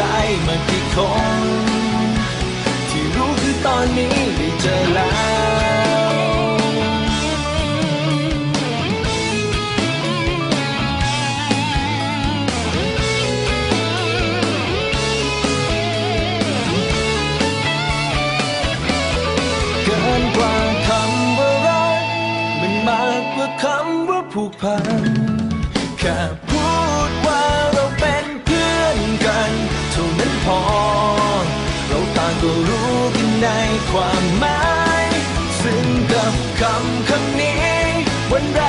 ใจมากี่คน ที่รู้คือตอนนี้ได้เจอแล้วเกินกว่า พอ เราต่างก็รู้กันในความหมาย ซึ่งกับคำคำนี้วันแรก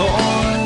ใ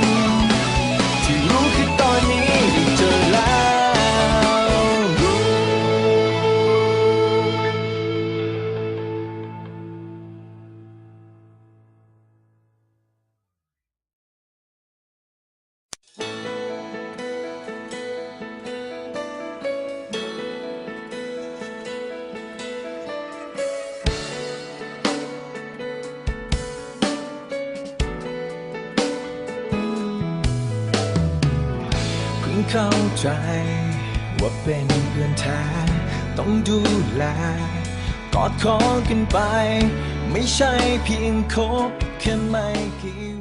เข้าใจ ว่าเป็นเพื่อนแท้ต้องดูแล กอดคอกันไป ไม่ใช่เพียงคบแค่ไม่กี่